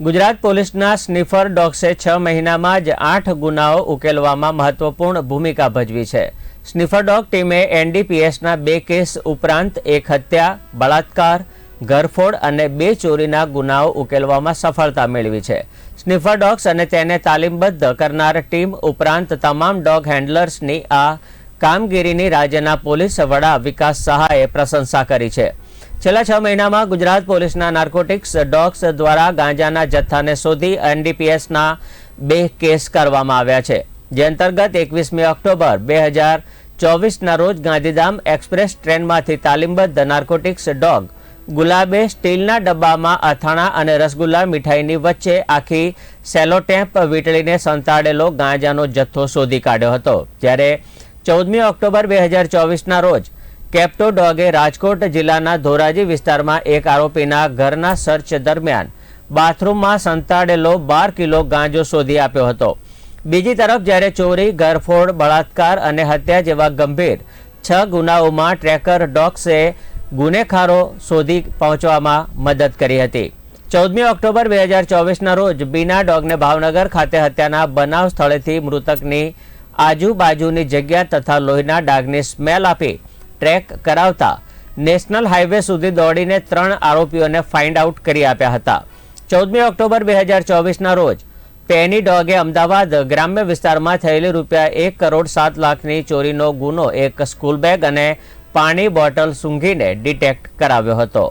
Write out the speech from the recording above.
ગુજરાત પોલીસના સ્નિફર ડોગ્સે છ મહિનામાં જ આઠ ગુનાઓ ઉકેલવામાં મહત્વપૂર્ણ ભૂમિકા ભજવી છે. સ્નિફર ડોગ ટીમે એનડીપીએસના બે કેસ ઉપરાંત એક હત્યા, બળાત્કાર, ઘરફોડ અને બે ચોરીના ગુનાઓ ઉકેલવામાં સફળતા મેળવી છે. સ્નિફર ડોગ્સ અને તેને તાલીમબદ્ધ કરનાર ટીમ ઉપરાંત તમામ ડોગ હેન્ડલર્સની આ કામગીરીની રાજ્યના પોલીસ વડા વિકાસ સહાયે પ્રશંસા કરી છે. છેલ્લા છ મહિનામાં ગુજરાત પોલીસના નાર્કોટિક્સ ડોગ્સ દ્વારા ગાંજાના જથ્થાને શોધી એનડીપીએસના બે કેસ કરવામાં આવ્યા છે, જે અંતર્ગત એકવીસમી ઓક્ટોબર બે હજાર ચોવીસના રોજ ગાંધીધામ એક્સપ્રેસ ટ્રેનમાંથી તાલીમબદ્ધ નાર્કોટિક્સ ડોગ ગુલાબે સ્ટીલના ડબ્બામાં અથાણા અને રસગુલ્લા મીઠાઈની વચ્ચે આખી સેલોટેપ વીંટળીને સંતાડેલો ગાંજાનો જથ્થો શોધી કાઢ્યો હતો. જ્યારે ચૌદમી ઓક્ટોબર બે હજાર ચોવીસના રોજ કેપ્ટો ડોગે રાજકોટ જિલ્લાના ધોરાજી વિસ્તારમાં એક આરોપીના ઘરના સર્ચ દરમિયાન બાથરૂમમાં સંતાડેલો બાર કિલો ગાંજો શોધી આપ્યો હતો. બીજી તરફ જ્યારે ચોરી, ઘરફોડ, બળાત્કાર અને હત્યા જેવા ગંભીર છ ગુનાઓમાં ટ્રેકર ડોગ્સે ગુનેખારો શોધી પહોંચવામાં મદદ કરી હતી. ચૌદમી ઓક્ટોબર બે હજાર ચોવીસના રોજ બીના ડોગને ભાવનગર ખાતે હત્યાના બનાવ સ્થળેથી મૃતકની આજુબાજુની જગ્યા તથા લોહીના ડાઘની સ્મેલ આપી ટ્રેક કરાવતા નેશનલ હાઈવે સુધી દોડીને ત્રણ આરોપીઓને ફાઇન્ડ આઉટ કરી આપ્યા હતા. ચૌદમી ઓક્ટોબર બે હજાર ચોવીસના રોજ પેની ડોગે અમદાવાદ ગ્રામ્ય વિસ્તારમાં થયેલી રૂપિયા એક કરોડ સાત લાખની ચોરીનો ગુનો એક સ્કૂલ બેગ અને પાણી બોટલ સૂંઘીને ડિટેક્ટ કરાવ્યો હતો.